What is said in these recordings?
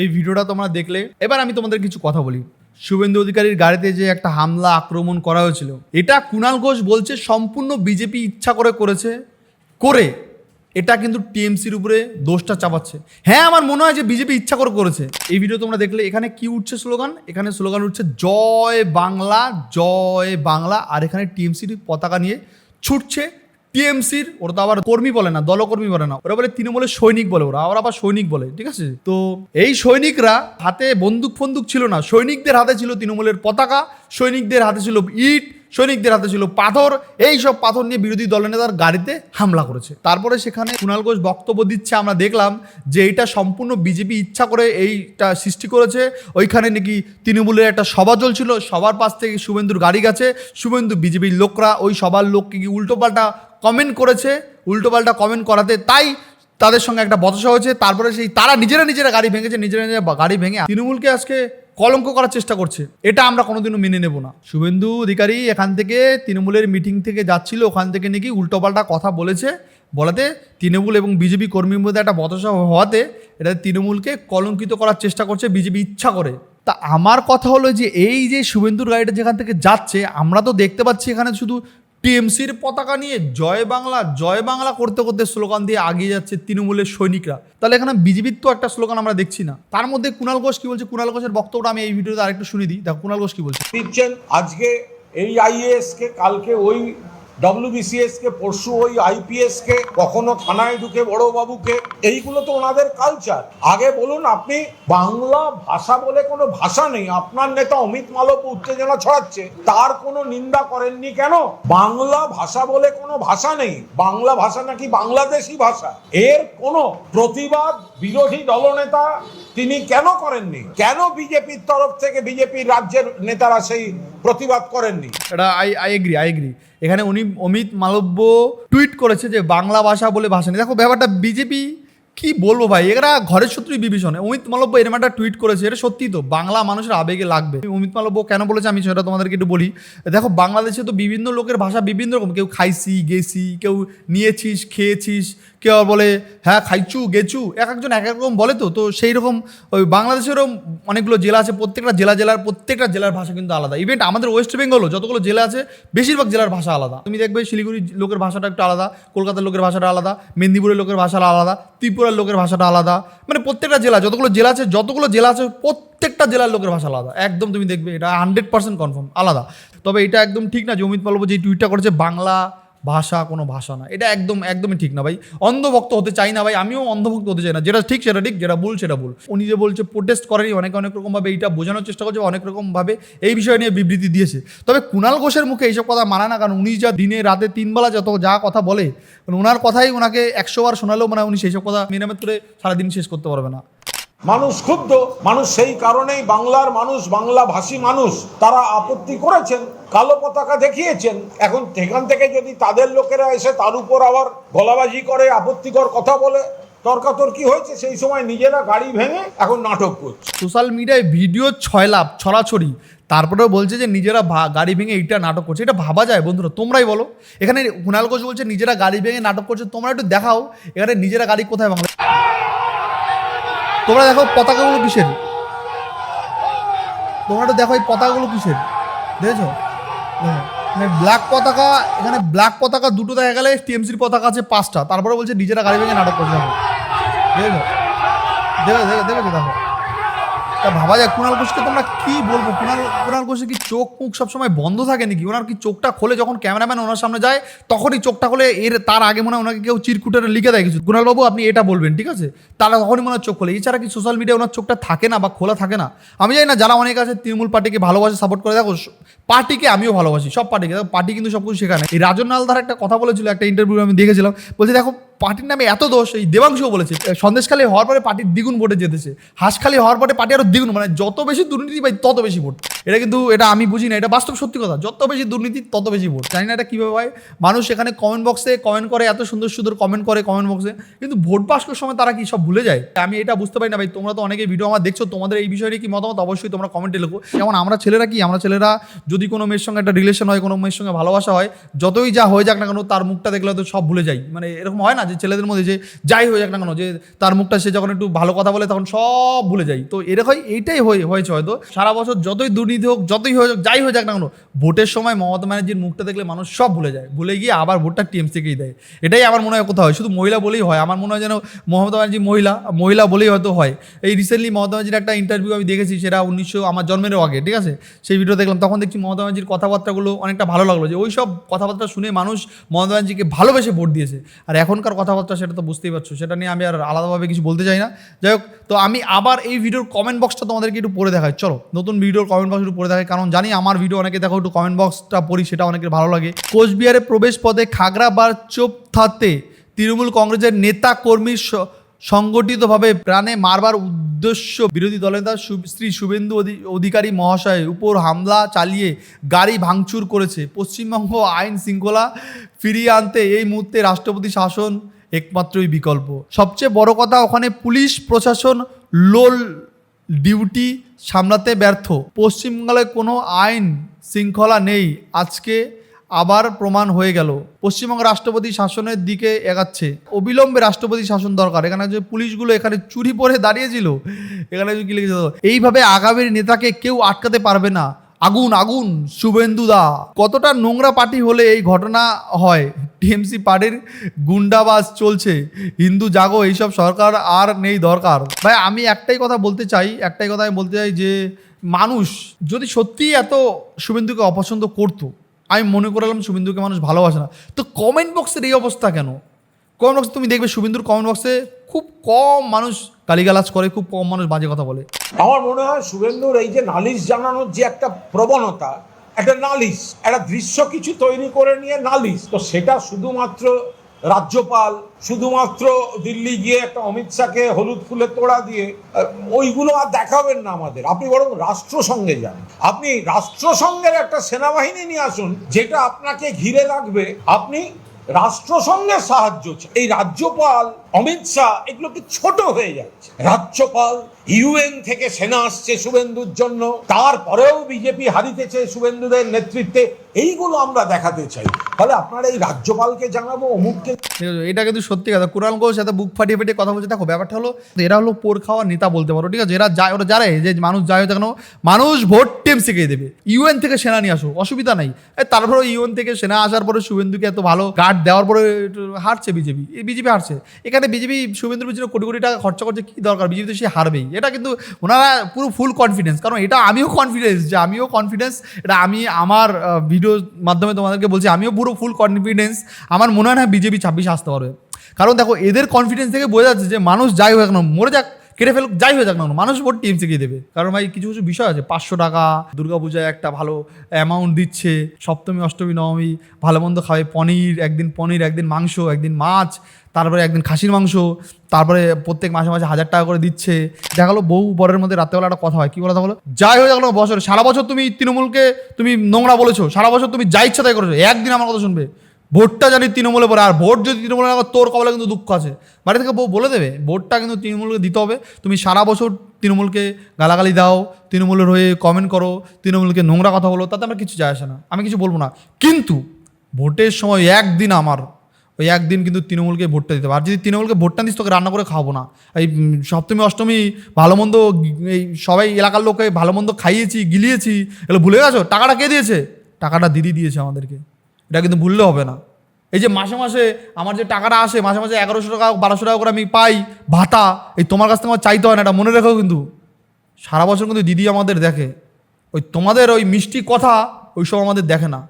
এই ভিডিওটা তোমরা দেখলে। এবার আমি তোমাদের কিছু কথা বলি। শুভেন্দু অধিকারীর গাড়িতে যে একটা হামলা, আক্রমণ করা হয়েছিল, এটা কুণাল ঘোষ বলছে সম্পূর্ণ বিজেপি ইচ্ছা করে করেছে, করে। এটা কিন্তু টিএমসির উপরে দোষটা চাপাচ্ছে। হ্যাঁ আমার মনে হয় যে বিজেপি ইচ্ছা করে করেছে। এই ভিডিও তোমরা দেখলে, এখানে কি উঠছে স্লোগান? এখানে স্লোগান উঠছে, জয় বাংলা জয় বাংলা। আর এখানে টিএমসির পতাকা নিয়ে ছুটছে টিএমসির, ওরা তো আবার কর্মী বলে না, দলকর্মী বলে না। ওরা বলে তৃণমূলের সৈনিক বলে ওরা ওরা আবার সৈনিক বলে, ঠিক আছে? তো এই সৈনিকরা হাতে বন্দুক ফন্দুক ছিল না, সৈনিকদের হাতে ছিল তৃণমূলের পতাকা, সৈনিকদের হাতে ছিল ইট, সৈনিকদের হাতে ছিল পাথর, এই সব পাথর নিয়ে বিরোধী দলনেতার গাড়িতে হামলা করেছে। তারপরে সেখানে কুণাল ঘোষ বক্তব্য দিচ্ছে, আমরা দেখলাম যে এটা সম্পূর্ণ বিজেপি ইচ্ছা করে এইটা সৃষ্টি করেছে। ওইখানে নাকি তৃণমূলের একটা সভা চলছিল সবার পাশ থেকে শুভেন্দুর গাড়ি গেছে, শুভেন্দু বিজেপির লোকরা, ওই সবার লোককে কি উল্টোপাল্টা কমেন্ট করেছে উল্টোপাল্টা কমেন্ট করাতে, তাই তাদের সঙ্গে একটা বচসা হয়েছে। তারপরে সেই তারা নিজেরা নিজেরা গাড়ি ভেঙেছে, নিজেরা নিজেরা গাড়ি ভেঙে তৃণমূলকে আজকে কলঙ্ক করার চেষ্টা করছে। এটা আমরা কোনোদিনও মেনে নেব না। শুভেন্দু অধিকারী এখান থেকে তৃণমূলের মিটিং থেকে যাচ্ছিল, ওখান থেকে নাকি উল্টোপাল্টা কথা বলেছে। বলাতে তৃণমূল এবং বিজেপি কর্মীর মধ্যে একটা বতসা হওয়াতে এটা তৃণমূলকে কলঙ্কিত করার চেষ্টা করছে, বিজেপি ইচ্ছা করে। তা আমার কথা হলো যে, এই যে শুভেন্দুর গাড়িটা যেখান থেকে যাচ্ছে, আমরা তো দেখতে পাচ্ছি এখানে শুধু টিএমসির পতাকা নিয়ে জয় বাংলা জয় বাংলা করতে করতে স্লোগান দিয়ে আগিয়ে যাচ্ছে তৃণমূলের সৈনিকরা। তাহলে এখানে বিজেপির তো একটা স্লোগান আমরা দেখছি না। তার মধ্যে কুণাল ঘোষ কি বলছে? কুণাল ঘোষের বক্তব্যটা আমি এই ভিডিওতে আরেকটু শুনে দিই। দেখো কুণাল ঘোষ কি বলছে? দিচ্ছেন আজকে এই আইএএস কে কালকে ওই ডব্লিউবিসিএস কে, পরশু ওই আইপিএস কে, কখনো থানায় ঢুকে, বড়বাবুকে, এইগুলো তো ওনাদের কালচার আগে বলুন, আপনি বাংলা ভাষা বলে কোনো ভাষা নেই। আপনার নেতা অমিত মালব উত্তেজনা ছড়াচ্ছে। তার কোনো নিন্দা করেননি কেন? বাংলা ভাষা বলে কোনো ভাষা নেই। বাংলা ভাষা নাকি বাংলাদেশি ভাষা। এর কোনো প্রতিবাদ বিরোধী দলনেতা তিনি কেন করেননি? কেন বিজেপির তরফ থেকে বিজেপির রাজ্যের নেতারা সেই প্রতিবাদ করেননি? এটা I I agree I agree এখানে উনি অমিত মালব্য টুইট করেছে যে বাংলা ভাষা বলে ভাষা নেই। দেখো, ব্যাপারটা বিজেপি কি বলব ভাই? এরা ঘরের শত্রুই বিভীষণে। অমিত মালব্য এরকম একটা টুইট করেছে, এটা সত্যি তো। বাংলা মানুষের আবেগে লাগবে। অমিত মালব্য কেন বলেছে? আমি সেটা তোমাদেরকে একটু বলি। দেখো, বাংলাদেশে তো বিভিন্ন লোকের ভাষা বিভিন্ন রকম। কেউ খাইছি, গেছি, কেউ নিয়েছিস, খেয়েছিস, কেউ বলে হ্যাঁ খাইছু গেছু এক একজন এক এক রকম বলে তো। তো সেই রকম, ওই বাংলাদেশেরও অনেকগুলো জেলা আছে, প্রত্যেকটা জেলা জেলার, প্রত্যেকটা জেলার ভাষা কিন্তু আলাদা। ইভেন্ট আমাদের ওয়েস্ট বেঙ্গলও যতগুলো জেলা আছে, বেশিরভাগ জেলার ভাষা আলাদা। তুমি দেখবে শিলিগুড়ি লোকের ভাষাটা একটু আলাদা, কলকাতার লোকের ভাষাটা আলাদা, মেদিনীপুরের লোকের ভাষাটা আলাদা ত্রিপুরার লোকের ভাষাটা আলাদা। মানে প্রত্যেকটা জেলা, যতগুলো জেলা আছে, যতগুলো জেলা আছে, প্রত্যেকটা জেলার লোকের ভাষা আলাদা। একদম তুমি দেখবে এটা হান্ড্রেড পার্সেন্ট কনফার্ম আলাদা। তবে এটা একদম ঠিক না যে অমিত মালব যে টুইটটা করেছে, বাংলা ভাষা কোনো ভাষা না। এটা একদম, একদমই ঠিক না ভাই। অন্ধভক্ত হতে চাই না ভাই, আমিও অন্ধভক্ত হতে চাই না। যেটা ঠিক, সেটা ঠিক, যেটা ভুল, সেটা ভুল। উনি যে বলছে প্রোটেস্ট করেনি। অনেক অনেক রকমভাবে এইটা বোঝানোর চেষ্টা করছে, অনেক রকমভাবে এই বিষয় নিয়ে বিবৃতি দিয়েছে। তবে কুণাল ঘোষের মুখে এইসব কথা মানা না, কারণ উনি যা দিনে, রাতে তিনবেলা যত যা কথা বলে মানে ওনার কথাই ওনাকে একশো বার শোনালেও মানে উনি সেই সব কথা মেরামত করে সারাদিন শেষ করতে পারবে না। মানুষ ক্ষুব্ধ, মানুষ সেই কারণেই বাংলার মানুষ, বাংলা ভাষী মানুষ, তারা আপত্তি করেছেন, কালো পতাকা দেখিয়েছেন। এখন সেখান থেকে যদি তাদের লোকেরা এসে তার উপর আবার গলাবাজি করে, আপত্তিকর কথা বলে, তর্কাতর্কি হয়েছে, সেই সময় নিজেরা গাড়ি ভেঙে এখন নাটক করছে। সোশ্যাল মিডিয়ায় ভিডিও ছয় লাভ, ছড়াছড়ি। তারপরেও বলছে যে নিজেরা গাড়ি ভেঙে এইটা নাটক করছে। এটা ভাবা যায় বন্ধুরা, তোমরাই বলো। এখানে কুণাল ঘোষ বলছে, নিজেরা গাড়ি ভেঙে নাটক করছে, তোমরা একটু দেখাও, এখানে নিজেরা গাড়ি কোথায় ভাঙলে তোমরা দেখো পতাকাগুলো কিসের তোমরা দেখো এই পতাকাগুলো কিসের দেখেছ মানে ব্ল্যাক পতাকা এখানে ব্ল্যাক পতাকা দুটো দেখা গেলে টিএমসির পতাকা আছে পাঁচটা তারপরে বলছে নিজেরা গাড়ি ভেঙে নাটক করছে দেখো দেখো দেখো দেখো দেখো তা ভাবা যায় কুণাল ঘোষকে তোমরা কি বলব? কুণাল কুণাল ঘোষের কি চোখ মুখ সবসময় বন্ধ থাকে নাকি? ওনার কি চোখটা খোলে যখন ক্যামেরাম্যান ওনার সামনে যায়, তখনই চোখটা খোলে, এর তার আগে মনে হয় ওনাকে কেউ চিরকুটারে লিখে দেয় কিছু। কুণাল বাবু, আপনি এটা বলবেন, ঠিক আছে? তারা তখনই মনে হয় চোখ খোলে। এছাড়া কি সোশ্যাল মিডিয়া ওনার চোখটা থাকে না বা খোলা থাকে না? আমি জানি না, যারা অনেক আছে, তৃণমূল পার্টিকে ভালোবাসে সাপোর্ট করে, দেখো পার্টিকে আমিও ভালোবাসি, সব পার্টিকে। পার্টি কিন্তু সব কিছু শেখায় না। এই রাজন নালদার একটা কথা বলেছিল, একটা ইন্টারভিউ আমি দেখেছিলাম। বলছি, দেখো পার্টির নামে এত দোষ, এই দেবাংশও বলেছে সন্দেশখালী হওয়ার পরে পার্টির দ্বিগুণ ভোটে যেতেছে হাঁসখালি হওয়ার পরে পার্টি আরও দ্বিগুণ মানে যত বেশি দুর্নীতি পাই তত বেশি ভোট। এটা কিন্তু, এটা আমি বুঝি না এটা বাস্তব সত্যি কথা। যত বেশি দুর্নীতি তত বেশি ভোট। জানি না এটা কীভাবে হয়। মানুষ এখানে কমেন্ট বক্সে কমেন্ট করে, এত সুন্দর সুন্দর কমেন্ট করে কমেন্ট বক্সে কিন্তু ভোট পাস করার সময় তারা কি সব ভুলে যায়? আমি এটা বুঝতে পারি না ভাই, তোমরা তো অনেকে ভিডিও আমার দেখছ, তোমাদের এই বিষয়ে কি মতামত? অবশ্যই তোমরা কমেন্টে লেখো। যেমন আমরা ছেলেরা কি? আমরা ছেলেরা যদি কোনো মেয়ের সঙ্গে একটা রিলেশন হয়, কোনো মেয়ের সঙ্গে ভালোবাসা হয়, যতই যা হয়ে যাক না কেন, তার মুখটা দেখলে হয়তো সব ভুলে যাই। মানে এরকম হয় না? যে ছেলেদের মধ্যে যে যাই হয়ে যাক না কেন, যে তার মুখটা সে যখন একটু ভালো কথা বলে তখন সব ভুলে যায়। তো এরকম এইটাই হয়ে, হয়েছে হয়তো। সারা বছর যতই দুর্নীতি হোক, যতই হয়ে যাক, যাই হয়ে যাক না কেন, ভোটের সময় মমতা ব্যানার্জির মুখটা দেখলে মানুষ সব ভুলে যায়। ভুলে গিয়ে আবার ভোটটা টিএমসিকেই দেয়। এটাই আমার মনে হয় কোথাও হয়। শুধু মহিলা বলেই হয়, আমার মনে হয় যেন মমতা ব্যানার্জি মহিলা মহিলা বলেই হয়তো হয়। এই রিসেন্টলি মমতা ব্যানার্জির একটা ইন্টারভিউ আমি দেখেছি, সেটা উনিশশো, আমার জন্মেরও আগে, ঠিক আছে? সেই ভিডিও দেখলাম, তখন দেখছি মমতা ব্যানার্জির কথাবার্তাগুলো অনেকটা ভালো লাগল যে ওই সব কথাবার্তা শুনে মানুষ মমতা ব্যানার্জিকে ভালোবেসে ভোট দিয়েছে। আর এখনকার কথাবার্তা সেটা তো বুঝতেই পারছ। সেটা নিয়ে আমি আর আলাদাভাবে কিছু বলতে চাই না। যাই হোক, তো আমি আবার এই ভিডিওর কমেন্ট বক্সটা তোমাদেরকে একটু পড়ে দেখাই। চলো, নতুন ভিডিওর কমেন্ট বক্স একটু পড়ে দেখাই। কারণ জানি আমার ভিডিও অনেকে দেখো, একটু কমেন্ট বক্সটা পড়ি, সেটা অনেকের ভালো লাগে। কোচবিহারে প্রবেশ পথে খাগড়াবার চোপ থাতে তৃণমূল কংগ্রেসের নেতা কর্মী স- সংগঠিতভাবে প্রাণে মারবার উদ্দেশ্য বিরোধী দলনেতা সু- শ্রী শুভেন্দু অধি- অধিকারী মহাশয়ের উপর হামলা চালিয়ে গাড়ি ভাঙচুর করেছে। পশ্চিমবঙ্গ আইন শৃঙ্খলা ফিরিয়ে আনতে এই মুহূর্তে রাষ্ট্রপতি শাসন একমাত্রই বিকল্প। সবচেয়ে বড় কথা, ওখানে পুলিশ প্রশাসন লোল ডিউটি সামলাতে ব্যর্থ। পশ্চিমবাংলায় কোনো আইন শৃঙ্খলা নেই। আজকে আবার প্রমাণ হয়ে গেল। পশ্চিমবঙ্গ রাষ্ট্রপতি শাসনের দিকে এগাচ্ছে। অবিলম্বে রাষ্ট্রপতি শাসন দরকার। এখানে যে পুলিশগুলো এখানে চুরি পরে দাঁড়িয়েছিল এখানে কি লিখেছে দেখো, এইভাবে আগামীর নেতাকে কেউ আটকাতে পারবে না। আগুন আগুন শুভেন্দু দা। কতটা নোংরা পার্টি হলে এই ঘটনা হয়? টিএমসি পার্টির গুন্ডাবাজ চলছে। হিন্দু জাগো এইসব সরকার আর নেই দরকার। ভাই আমি একটাই কথা বলতে চাই একটাই কথা আমি বলতে চাই যে মানুষ যদি সত্যিই এত শুভেন্দুকে অপছন্দ করতো আমি মনে করলাম শুভেন্দুকে মানুষ ভালোবাসে না। তো কমেন্ট বক্সের এই অবস্থা কেন? কমেন্ট বক্সে তুমি দেখবে শুভেন্দুর কমেন্ট বক্সে খুব কম মানুষ গালিগালাজ করে, খুব কম মানুষ বাজে কথা বলে। আমার মনে হয় শুভেন্দুর এই যে নালিশ জানানোর যে একটা প্রবণতা, একটা নালিশ, একটা দৃশ্য কিছু তৈরি করে নিয়ে নালিশ, তো সেটা শুধুমাত্র রাজ্যপাল শুধুমাত্র দিল্লি গিয়ে একটা অমিত শাহকে হলুদ ফুলে তোড়া দিয়ে ওইগুলো আর দেখাবেন না আমাদের। আপনি বরং রাষ্ট্রসংঘে যান। আপনি রাষ্ট্রসংঘের একটা সেনাবাহিনী নিয়ে আসুন, যেটা আপনাকে ঘিরে রাখবে। আপনি রাষ্ট্রসংঘের সাহায্য। এই রাজ্যপাল, অমিত শাহ, এগুলো কি ছোট হয়ে যাচ্ছে? রাজ্যপাল ইউএন থেকে সেনা আসছে শুভেন্দুর জন্য। তারপরেও বিজেপি হারিতেছে শুভেন্দুদের নেতৃত্বে। এইগুলো আমরা দেখাতে চাই। তাহলে আপনারা এই রাজ্যপালকে জানাব, অমুককে এটা কিন্তু সত্যি কথা। কুরাল ঘোষ এত বুক ফাটিয়ে ফাটিয়ে কথা বলছে। দেখো, ব্যাপারটা হলো, এরা হলো পোর খাওয়া নেতা বলতে পারো, ঠিক আছে? এরা যায়, ওরা জানে যে মানুষ যায় কেন, মানুষ ভোট টেম শিখিয়ে দেবে। ইউএন থেকে সেনা নিয়ে আসো, অসুবিধা নাই। তারপরে ইউএন থেকে সেনা আসার পরে শুভেন্দুকে এত ভালো গার্ড দেওয়ার পরে হারছে বিজেপি। বিজেপি হারছে। এখানে বিজেপি, শুভেন্দুর পিছনে কোটি কোটি টাকা খরচা করছে, কি দরকার? বিজেপি তো সে হারবেই। এটা কিন্তু ওনারা পুরো ফুল কনফিডেন্স কারণ এটা আমিও কনফিডেন্স যে আমিও কনফিডেন্স এটা আমি আমার ভিডিওর মাধ্যমে তোমাদেরকে বলছি, আমিও পুরো ফুল কনফিডেন্স আমার মনে হয় না বিজেপি ছাব্বিশে আসতে পারবে। কারণ দেখো, এদের কনফিডেন্স থেকে বোঝা যাচ্ছে যে মানুষ যাই হোক না মরে যাক। কেটে ফেলুক, যাই হয়ে যাক না মানুষ ভোট টিএমসি কে দেবে। কারণ ভাই, কিছু কিছু বিষয় আছে, পাঁচশো টাকা, দুর্গাপূজায় একটা ভালো অ্যামাউন্ট দিচ্ছে, সপ্তমী, অষ্টমী, নবমী, ভালো মন্দ খাবে, পনির, একদিন পনির, একদিন মাংস, একদিন মাছ, তারপরে একদিন খাসির মাংস, তারপরে প্রত্যেক মাসে মাসে হাজার টাকা করে দিচ্ছে। দেখা গেলো বউ বরের মধ্যে রাত্রেবেলা একটা কথা হয়, কি কথা হলো যাই হয়ে গেলো বছর সারা বছর তুমি তৃণমূলকে তুমি নোংরা বলেছ, সারা বছর তুমি যা ইচ্ছা তাই করেছ, একদিন আমার কথা শুনবে। ভোটটা জানি তৃণমূলে পড়ে আর ভোট যদি তৃণমূলে না তোর কবলে কিন্তু দুঃখ আছে। বাড়ি থেকে বউ বলে দেবে, ভোটটা কিন্তু তৃণমূলকে দিতে হবে। তুমি সারা বছর তৃণমূলকে গালাগালি দাও, তৃণমূলের হয়ে কমেন্ট করো, তৃণমূলকে নোংরা কথা বলো, তাতে আমার কিছু যায় আসে না। আমি কিছু বলব না। কিন্তু ভোটের সময় একদিন আমার, ওই একদিন কিন্তু তৃণমূলকে ভোটটা দিতে হবে। আর যদি তৃণমূলকে ভোটটা দিস, তোকে রান্না করে খাওয়াবো না। এই সপ্তমী, অষ্টমী, ভালো মন্দ, এই সবাই এলাকার লোককে ভালো মন্দ খাইয়েছি, গিলিয়েছি, এগুলো ভুলে গেছো? টাকাটা কে দিয়েছে? টাকাটা দিদি দিয়েছে আমাদেরকে। এটা কিন্তু ভুললে হবে না। এই যে মাসে মাসে আমার যে টাকাটা আসে, মাসে মাসে এগারোশো টাকা, বারোশো টাকা করে আমি পাই ভাতা, এই তোমার কাছ থেকে আমার চাইতে হয় না, এটা মনে রেখো কিন্তু। সারা বছর কিন্তু দিদি আমাদের দেখে। ওই তোমাদের ওই মিষ্টি কথা ওই সব আমাদের দেখে না।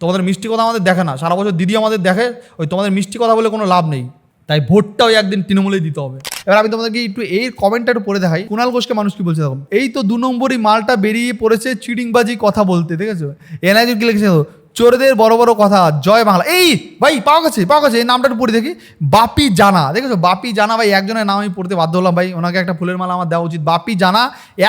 তোমাদের মিষ্টি কথা আমাদের দেখে না। সারা বছর দিদি আমাদের দেখে, ওই তোমাদের মিষ্টি কথা বলে কোনো লাভ নেই। তাই ভোটটা ওই একদিন তৃণমূলেই দিতে হবে। এবার আমি তোমাদেরকে একটু এই কমেন্টটা একটু পড়ে দেখাই। কুণাল ঘোষকে মানুষ কি বলছে দেখুন এই তো দু নম্বরই মালটা বেরিয়ে পড়েছে চিডিংবাজি কথা বলতে, ঠিক আছে? এনআইজি কি লিখেছে চোরদের বড় বড় কথা, জয় বাংলা। এই, ভাই, পাওয়া গেছে পাওয়া গেছে, এই নামটা একটু পড়ে দেখি। বাপি জানা, দেখেছ? বাপি জানা, ভাই, একজনের নাম আমি পড়তে বাধ্য হলাম, ভাই। ওনাকে একটা ফুলের মালা আমার দেওয়া উচিত। বাপি জানা,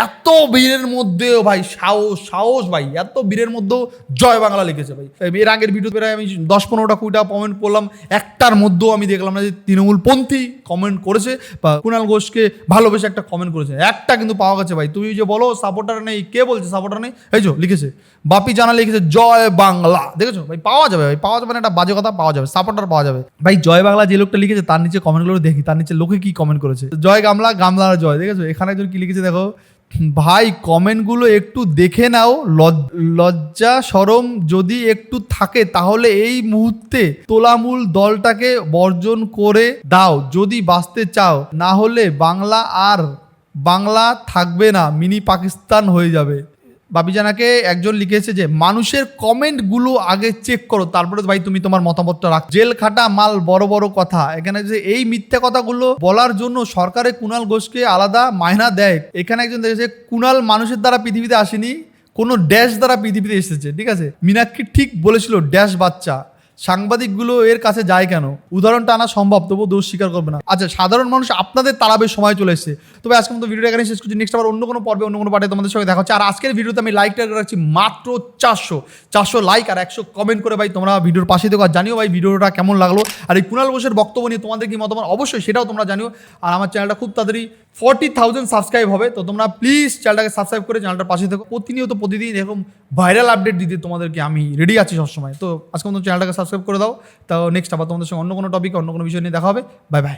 এত বীরের মধ্যেও ভাই, সাহস সাহস, ভাই, এত বীরের মধ্যেও জয় বাংলা লিখেছে, ভাই। এর আগের ভিডিও প্রায় আমি দশ পনেরোটা কুড়িটা কমেন্ট করলাম। একটার মধ্যেও আমি দেখলাম না যে তৃণমূলপন্থী কমেন্ট করেছে বা কুণাল ঘোষকে ভালোবেসে একটা কমেন্ট করেছে। একটা কিন্তু পাওয়া গেছে, ভাই। তুমি যে বলো সাপোর্টার নেই, কে বলছে সাপোর্টার নেই? এই লিখেছে, বাপি জানা লিখেছে, জয় বাংলা। বাংলা, দেখেছ? ভাই, পাওয়া যাবে, ভাই, পাওয়া যাবে না, একটা বাজে কথা পাওয়া যাবে সাপোর্টার পাওয়া যাবে। ভাই, জয় বাংলা যে লোকটা লিখেছে, তার নিচে কমেন্টগুলো দেখি, তার নিচে লোকে কি কমেন্ট করেছে? জয় গামলা, গামলার জয়, দেখেছ? এখানে একজন কি লিখেছে, দেখো? ভাই কমেন্টগুলো একটু দেখে নাও, লজ- লজ্জা, সরম যদি একটু থাকে, তাহলে এই মুহূর্তে তোলামূল দলটাকে বর্জন করে দাও, যদি বাঁচতে চাও। না হলে বাংলা আর বাংলা থাকবে না, মিনি পাকিস্তান হয়ে যাবে। বাবিজানাকে একজন লিখেছে যে, মানুষের কমেন্টগুলো আগে চেক করো, তারপরে ভাই তুমি তোমার মতামতটা রাখ। জেল খাটা মাল বড় বড় কথা। এখানে যে এই মিথ্যা কথাগুলো বলার জন্য সরকারে কুণাল ঘোষকে আলাদা মায়না দেয়। এখানে একজন দেখেছে কুণাল মানুষের দ্বারা পৃথিবীতে আসেনি, কোনো ড্যাশ দ্বারা পৃথিবীতে এসেছে। ঠিক আছে? মীনাক্ষী ঠিক বলেছিল, ড্যাশ বাচ্চা। সাংবাদিকগুলো এর কাছে যায় কেন? উদাহরণটা আনা সম্ভব, তবুও দোষ স্বীকার করবে না। আচ্ছা সাধারণ মানুষ আপনাদের তারাবের সময় চলে এসেছে। তবে আজকে মতো ভিডিওটা এখানে শেষ করছি। নেক্সট আবার অন্য কোনো পর্বে, অন্য কোনো পার্টে তোমাদের সঙ্গে দেখা হচ্ছে। আর আজকের ভিডিওতে আমি লাইক টার্গেট রাখছি মাত্র চারশো। চারশো লাইক আর একশো কমেন্ট করে ভাই, তোমরা ভিডিওর পাশে দেখো আর জানিও ভাই ভিডিওটা কেমন লাগল। আর এই কুণাল ঘোষের বক্তব্য নিয়ে তোমাদের কি মতামত? অবশ্যই সেটাও তোমরা জানিও। আর আমার চ্যানেলটা খুব তাড়াতাড়ি ফর্টি থাউজেন্ড সাবস্ক্রাইব হবে। তো তোমরা প্লিজ চ্যানেলটাকে সাবস্ক্রাইব করে চ্যানেলটার পাশে থেকো। প্রতিনিয়ত প্রতিদিন এরকম ভাইরাল আপডেট দিতে তোমাদেরকে আমি রেডি আছি সবসময়। তো আজকে মতো চ্যানেলটাকে সাবস্ক্রাইব করে দাও। তো নেক্সট আবার তোমাদের সঙ্গে অন্য কোনো টপিক অন্য কোনো বিষয় নিয়ে দেখা হবে। Bye bye